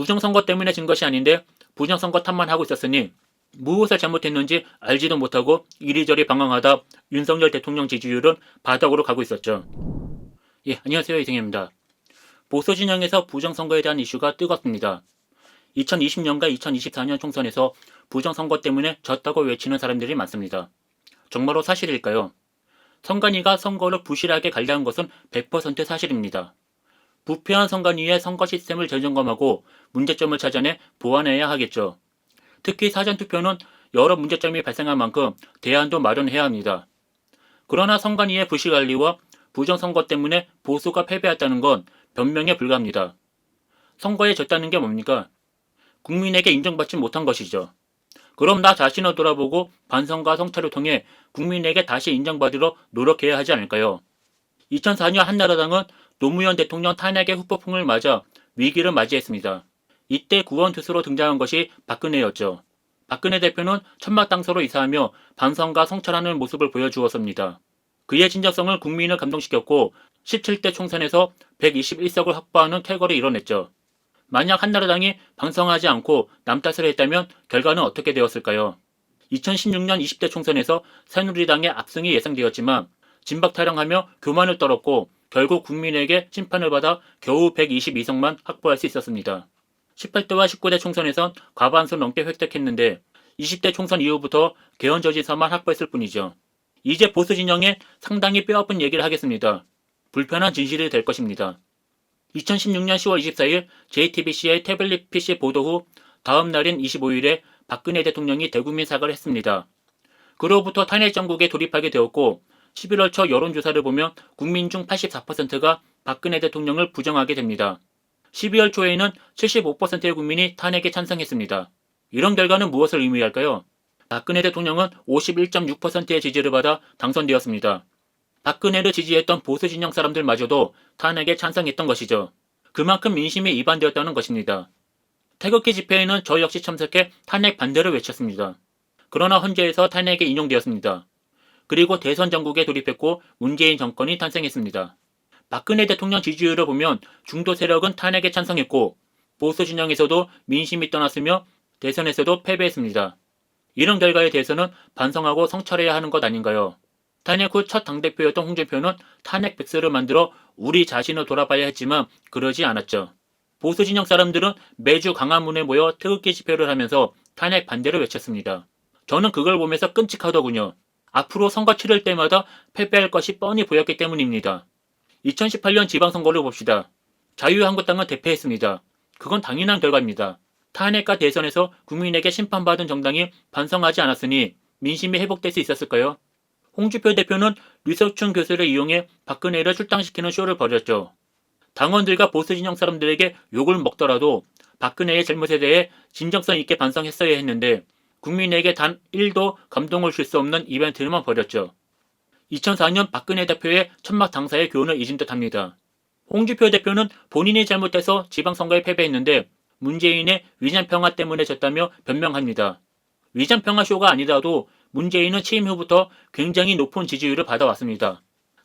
부정선거 때문에 진 것이 아닌데 부정선거 탓만 하고 있었으니 무엇을 잘못했는지 알지도 못하고 이리저리 방황하다 윤석열 대통령 지지율은 바닥으로 가고 있었죠. 예, 안녕하세요. 이승입니다. 보수 진영에서 부정선거에 대한 이슈가 뜨겁습니다. 2020년과 2024년 총선에서 부정선거 때문에 졌다고 외치는 사람들이 많습니다. 정말로 사실일까요? 선관위가 선거를 부실하게 관리한 것은 100% 사실입니다. 부패한 선관위의 선거 시스템을 재점검하고 문제점을 찾아내 보완해야 하겠죠. 특히 사전투표는 여러 문제점이 발생한 만큼 대안도 마련해야 합니다. 그러나 선관위의 부실 관리와 부정선거 때문에 보수가 패배했다는 건 변명에 불과합니다. 선거에 졌다는 게 뭡니까? 국민에게 인정받지 못한 것이죠. 그럼 나 자신을 돌아보고 반성과 성찰을 통해 국민에게 다시 인정받으러 노력해야 하지 않을까요? 2004년 한나라당은 노무현 대통령 탄핵의 후폭풍을 맞아 위기를 맞이했습니다. 이때 구원 투수로 등장한 것이 박근혜였죠. 박근혜 대표는 천막 당서로 이사하며 반성과 성찰하는 모습을 보여주었습니다. 그의 진정성을 국민을 감동시켰고 17대 총선에서 121석을 확보하는 쾌거를 이뤄냈죠. 만약 한나라당이 반성하지 않고 남 탓을 했다면 결과는 어떻게 되었을까요? 2016년 20대 총선에서 새누리당의 압승이 예상되었지만 진박 타령하며 교만을 떨었고 결국 국민에게 심판을 받아 겨우 122석만 확보할 수 있었습니다. 18대와 19대 총선에선 과반수 넘게 획득했는데 20대 총선 이후부터 개헌저지서만 확보했을 뿐이죠. 이제 보수 진영에 상당히 뼈아픈 얘기를 하겠습니다. 불편한 진실이 될 것입니다. 2016년 10월 24일 JTBC의 태블릿 PC 보도 후 다음 날인 25일에 박근혜 대통령이 대국민 사과를 했습니다. 그로부터 탄핵 정국에 돌입하게 되었고 11월 초 여론조사를 보면 국민 중 84%가 박근혜 대통령을 부정하게 됩니다. 12월 초에는 75%의 국민이 탄핵에 찬성했습니다. 이런 결과는 무엇을 의미할까요? 박근혜 대통령은 51.6%의 지지를 받아 당선되었습니다. 박근혜를 지지했던 보수 진영 사람들마저도 탄핵에 찬성했던 것이죠. 그만큼 민심이 이반되었다는 것입니다. 태극기 집회에는 저 역시 참석해 탄핵 반대를 외쳤습니다. 그러나 헌재에서 탄핵에 인용되었습니다. 그리고 대선 전국에 돌입했고 문재인 정권이 탄생했습니다. 박근혜 대통령 지지율을 보면 중도 세력은 탄핵에 찬성했고 보수 진영에서도 민심이 떠났으며 대선에서도 패배했습니다. 이런 결과에 대해서는 반성하고 성찰해야 하는 것 아닌가요? 탄핵 후 첫 당대표였던 홍준표는 탄핵 백서를 만들어 우리 자신을 돌아봐야 했지만 그러지 않았죠. 보수 진영 사람들은 매주 강화문에 모여 태극기 집회를 하면서 탄핵 반대를 외쳤습니다. 저는 그걸 보면서 끔찍하더군요. 앞으로 선거 치를 때마다 패배할 것이 뻔히 보였기 때문입니다. 2018년 지방선거를 봅시다. 자유한국당은 대패했습니다. 그건 당연한 결과입니다. 탄핵과 대선에서 국민에게 심판받은 정당이 반성하지 않았으니 민심이 회복될 수 있었을까요? 홍주표 대표는 류석춘 교수를 이용해 박근혜를 출당시키는 쇼를 벌였죠. 당원들과 보수 진영 사람들에게 욕을 먹더라도 박근혜의 잘못에 대해 진정성 있게 반성했어야 했는데 국민에게 단 1도 감동을 줄 수 없는 이벤트만 벌였죠. 2004년 박근혜 대표의 천막 당사의 교훈을 잊은 듯 합니다. 홍주표 대표는 본인이 잘못해서 지방선거에 패배했는데 문재인의 위장평화 때문에 졌다며 변명합니다. 위장평화 쇼가 아니라도 문재인은 취임 후부터 굉장히 높은 지지율을 받아왔습니다.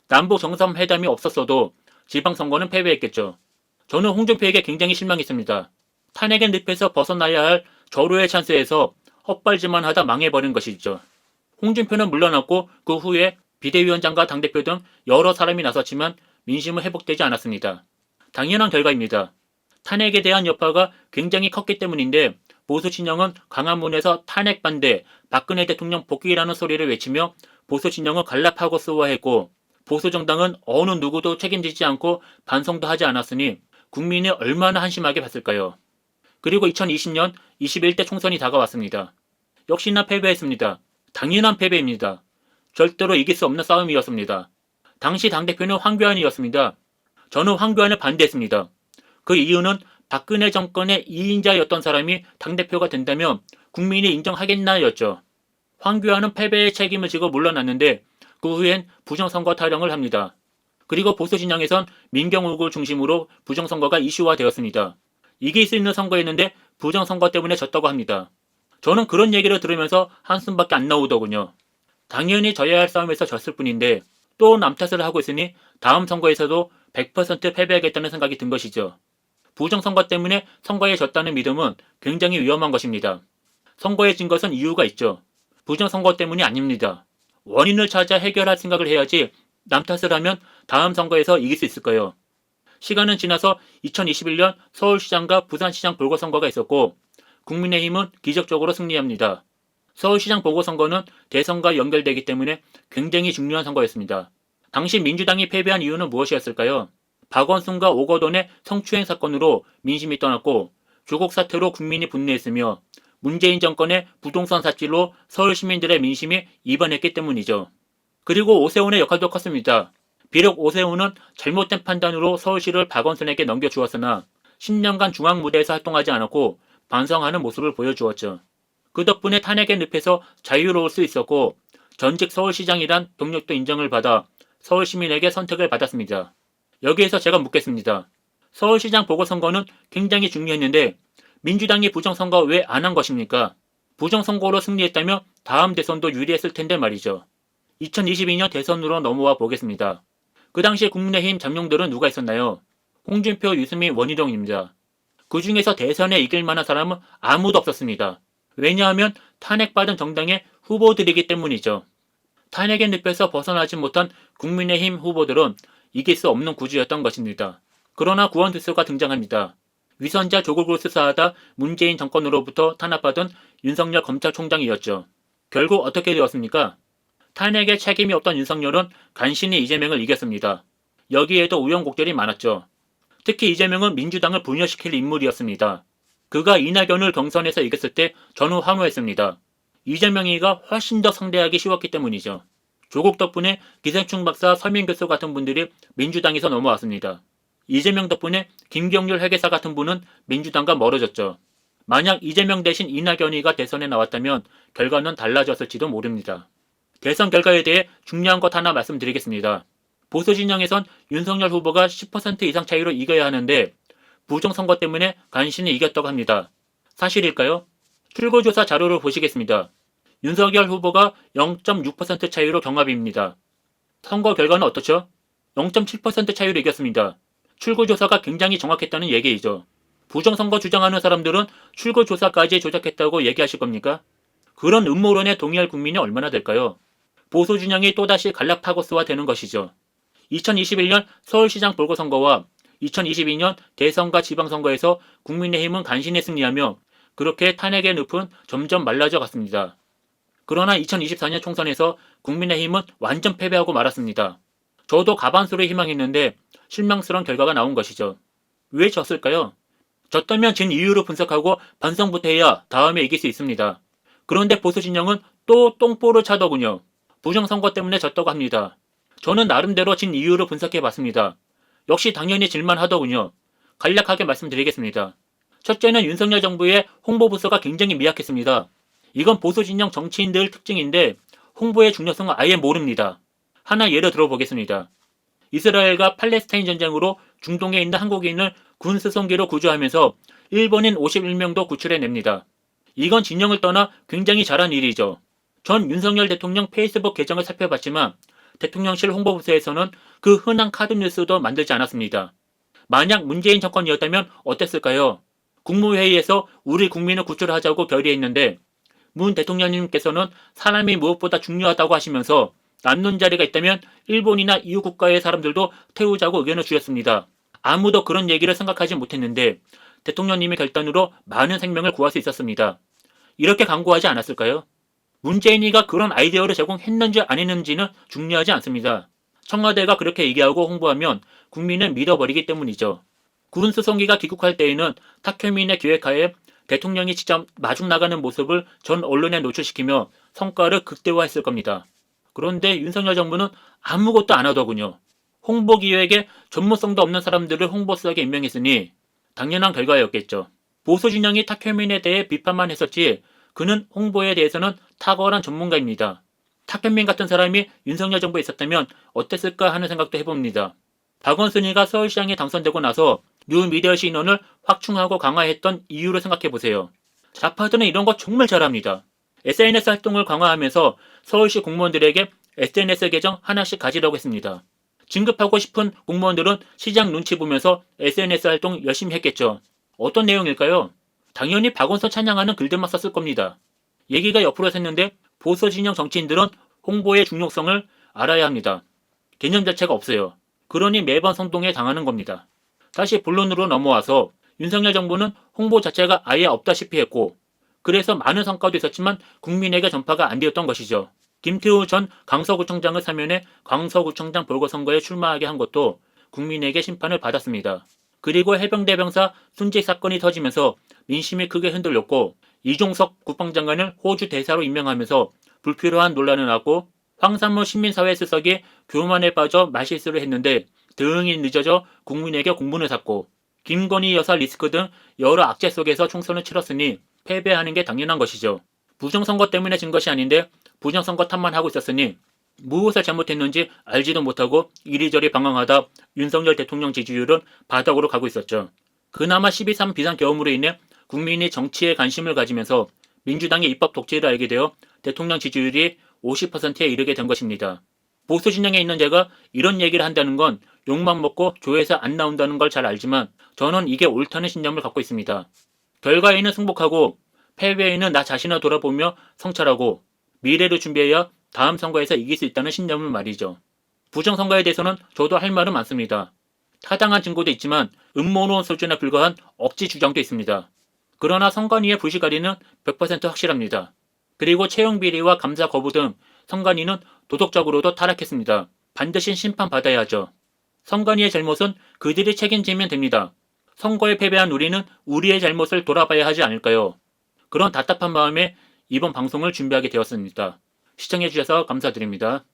남북 정상회담이 없었어도 지방선거는 패배했겠죠. 저는 홍준표에게 굉장히 실망했습니다. 탄핵의 늪에서 벗어나야 할 절호의 찬스에서 헛발질만 하다 망해버린 것이죠. 홍준표는 물러났고 그 후에 비대위원장과 당대표 등 여러 사람이 나섰지만 민심은 회복되지 않았습니다. 당연한 결과입니다. 탄핵에 대한 여파가 굉장히 컸기 때문인데 보수 진영은 강화문에서 탄핵 반대, 박근혜 대통령 복귀라는 소리를 외치며 보수 진영은 갈라파고 수호했고 보수 정당은 어느 누구도 책임지지 않고 반성도 하지 않았으니 국민이 얼마나 한심하게 봤을까요? 그리고 2020년 21대 총선이 다가왔습니다. 역시나 패배했습니다. 당연한 패배입니다. 절대로 이길 수 없는 싸움이었습니다. 당시 당대표는 황교안이었습니다. 저는 황교안을 반대했습니다. 그 이유는 박근혜 정권의 2인자였던 사람이 당대표가 된다면 국민이 인정하겠나였죠. 황교안은 패배의 책임을 지고 물러났는데 그 후엔 부정선거 타령을 합니다. 그리고 보수 진영에선 민경욱을 중심으로 부정선거가 이슈화되었습니다. 이길 수 있는 선거였는데 부정선거 때문에 졌다고 합니다. 저는 그런 얘기를 들으면서 한숨밖에 안 나오더군요. 당연히 져야 할 싸움에서 졌을 뿐인데 또 남 탓을 하고 있으니 다음 선거에서도 100% 패배하겠다는 생각이 든 것이죠. 부정선거 때문에 선거에 졌다는 믿음은 굉장히 위험한 것입니다. 선거에 진 것은 이유가 있죠. 부정선거 때문이 아닙니다. 원인을 찾아 해결할 생각을 해야지 남 탓을 하면 다음 선거에서 이길 수 있을 거예요. 시간은 지나서 2021년 서울시장과 부산시장 보궐선거가 있었고 국민의힘은 기적적으로 승리합니다. 서울시장 보궐선거는 대선과 연결되기 때문에 굉장히 중요한 선거였습니다. 당시 민주당이 패배한 이유는 무엇이었을까요? 박원순과 오거돈의 성추행 사건으로 민심이 떠났고 조국 사태로 국민이 분노했으며 문재인 정권의 부동산 삽질로 서울 시민들의 민심이 이반했기 때문이죠. 그리고 오세훈의 역할도 컸습니다. 비록 오세훈은 잘못된 판단으로 서울시를 박원순에게 넘겨주었으나 10년간 중앙 무대에서 활동하지 않았고 반성하는 모습을 보여주었죠. 그 덕분에 탄핵의 늪에서 자유로울 수 있었고 전직 서울시장이란 경력도 인정을 받아 서울 시민에게 선택을 받았습니다. 여기에서 제가 묻겠습니다. 서울시장 보궐선거는 굉장히 중요했는데 민주당이 부정선거 왜 안 한 것입니까? 부정선거로 승리했다면 다음 대선도 유리했을 텐데 말이죠. 2022년 대선으로 넘어와 보겠습니다. 그 당시 국민의힘 잠룡들은 누가 있었나요? 홍준표, 유승민, 원희룡입니다. 그 중에서 대선에 이길 만한 사람은 아무도 없었습니다. 왜냐하면 탄핵받은 정당의 후보들이기 때문이죠. 탄핵의 늪에서 벗어나지 못한 국민의힘 후보들은 이길 수 없는 구주였던 것입니다. 그러나 구원투수가 등장합니다. 위선자 조국을 수사하다 문재인 정권으로부터 탄압받은 윤석열 검찰총장이었죠. 결국 어떻게 되었습니까? 탄핵에 책임이 없던 윤석열은 간신히 이재명을 이겼습니다. 여기에도 우연곡절이 많았죠. 특히 이재명은 민주당을 분열시킬 인물이었습니다. 그가 이낙연을 경선에서 이겼을 때 전후 환호했습니다. 이재명이가 훨씬 더 상대하기 쉬웠기 때문이죠. 조국 덕분에 기생충 박사 서민 교수 같은 분들이 민주당에서 넘어왔습니다. 이재명 덕분에 김경률 회계사 같은 분은 민주당과 멀어졌죠. 만약 이재명 대신 이낙연이가 대선에 나왔다면 결과는 달라졌을지도 모릅니다. 대선 결과에 대해 중요한 것 하나 말씀드리겠습니다. 보수 진영에선 윤석열 후보가 10% 이상 차이로 이겨야 하는데 부정선거 때문에 간신히 이겼다고 합니다. 사실일까요? 출구조사 자료를 보시겠습니다. 윤석열 후보가 0.6% 차이로 경합입니다. 선거 결과는 어떻죠? 0.7% 차이로 이겼습니다. 출구조사가 굉장히 정확했다는 얘기이죠. 부정선거 주장하는 사람들은 출구조사까지 조작했다고 얘기하실 겁니까? 그런 음모론에 동의할 국민이 얼마나 될까요? 보수 진영이 또다시 갈라파고스화 되는 것이죠. 2021년 서울시장 보궐선거와 2022년 대선과 지방선거에서 국민의힘은 간신히 승리하며 그렇게 탄핵의 늪은 점점 말라져 갔습니다. 그러나 2024년 총선에서 국민의힘은 완전 패배하고 말았습니다. 저도 가반수를 희망했는데 실망스러운 결과가 나온 것이죠. 왜 졌을까요? 졌다면 진 이유로 분석하고 반성부터 해야 다음에 이길 수 있습니다. 그런데 보수 진영은 또 똥볼을 차더군요. 부정선거 때문에 졌다고 합니다. 저는 나름대로 진 이유를 분석해 봤습니다. 역시 당연히 질만하더군요. 간략하게 말씀드리겠습니다. 첫째는 윤석열 정부의 홍보 부서가 굉장히 미약했습니다. 이건 보수 진영 정치인들 특징인데 홍보의 중요성을 아예 모릅니다. 하나 예를 들어보겠습니다. 이스라엘과 팔레스타인 전쟁으로 중동에 있는 한국인을 군 수송기로 구조하면서 일본인 51명도 구출해냅니다. 이건 진영을 떠나 굉장히 잘한 일이죠. 전 윤석열 대통령 페이스북 계정을 살펴봤지만 대통령실 홍보부서에서는 그 흔한 카드 뉴스도 만들지 않았습니다. 만약 문재인 정권이었다면 어땠을까요? 국무회의에서 우리 국민을 구출하자고 결의했는데 문 대통령님께서는 사람이 무엇보다 중요하다고 하시면서 남는 자리가 있다면 일본이나 이웃 국가의 사람들도 태우자고 의견을 주셨습니다. 아무도 그런 얘기를 생각하지 못했는데 대통령님의 결단으로 많은 생명을 구할 수 있었습니다. 이렇게 강구하지 않았을까요? 문재인이가 그런 아이디어를 제공했는지 안 했는지는 중요하지 않습니다. 청와대가 그렇게 얘기하고 홍보하면 국민은 믿어버리기 때문이죠. 구른 수송기가 귀국할 때에는 탁현민의 기획하에 대통령이 직접 마중 나가는 모습을 전 언론에 노출시키며 성과를 극대화했을 겁니다. 그런데 윤석열 정부는 아무것도 안 하더군요. 홍보 기획에 전문성도 없는 사람들을 홍보수석에 임명했으니 당연한 결과였겠죠. 보수 진영이 탁현민에 대해 비판만 했었지 그는 홍보에 대해서는 탁월한 전문가입니다. 탁현민 같은 사람이 윤석열 정부에 있었다면 어땠을까 하는 생각도 해봅니다. 박원순이가 서울시장에 당선되고 나서 뉴 미디어시 인원을 확충하고 강화했던 이유를 생각해보세요. 좌파들은 이런 거 정말 잘합니다. SNS 활동을 강화하면서 서울시 공무원들에게 SNS 계정 하나씩 가지라고 했습니다. 진급하고 싶은 공무원들은 시장 눈치 보면서 SNS 활동 열심히 했겠죠. 어떤 내용일까요? 당연히 박원순 찬양하는 글들만 썼을 겁니다. 얘기가 옆으로 샜는데 보수 진영 정치인들은 홍보의 중요성을 알아야 합니다. 개념 자체가 없어요. 그러니 매번 선동에 당하는 겁니다. 다시 본론으로 넘어와서 윤석열 정부는 홍보 자체가 아예 없다시피 했고 그래서 많은 성과도 있었지만 국민에게 전파가 안 되었던 것이죠. 김태우 전 강서구청장을 사면해 강서구청장 보궐선거에 출마하게 한 것도 국민에게 심판을 받았습니다. 그리고 해병대 병사 순직 사건이 터지면서 민심이 크게 흔들렸고 이종석 국방장관을 호주 대사로 임명하면서 불필요한 논란을 낳고 황산모 시민사회 수석이 교만에 빠져 말실수를 했는데 대응이 늦어져 국민에게 공분을 샀고 김건희 여사 리스크 등 여러 악재 속에서 총선을 치렀으니 패배하는 게 당연한 것이죠. 부정선거 때문에 진 것이 아닌데 부정선거 탓만 하고 있었으니 무엇을 잘못했는지 알지도 못하고 이리저리 방황하다 윤석열 대통령 지지율은 바닥으로 가고 있었죠. 그나마 12.3 비상계엄으로 인해 국민이 정치에 관심을 가지면서 민주당의 입법 독재를 알게 되어 대통령 지지율이 50%에 이르게 된 것입니다. 보수 진영에 있는 제가 이런 얘기를 한다는 건 욕만 먹고 조회에서 안 나온다는 걸 잘 알지만 저는 이게 옳다는 신념을 갖고 있습니다. 결과에는 승복하고 패배에는 나 자신을 돌아보며 성찰하고 미래를 준비해야 다음 선거에서 이길 수 있다는 신념을 말이죠. 부정선거에 대해서는 저도 할 말은 많습니다. 타당한 증거도 있지만 음모론 소주에 불과한 억지 주장도 있습니다. 그러나 선관위의 불시가리는 100% 확실합니다. 그리고 채용 비리와 감사 거부 등 선관위는 도덕적으로도 타락했습니다. 반드시 심판받아야 하죠. 선관위의 잘못은 그들이 책임지면 됩니다. 선거에 패배한 우리는 우리의 잘못을 돌아봐야 하지 않을까요? 그런 답답한 마음에 이번 방송을 준비하게 되었습니다. 시청해주셔서 감사드립니다.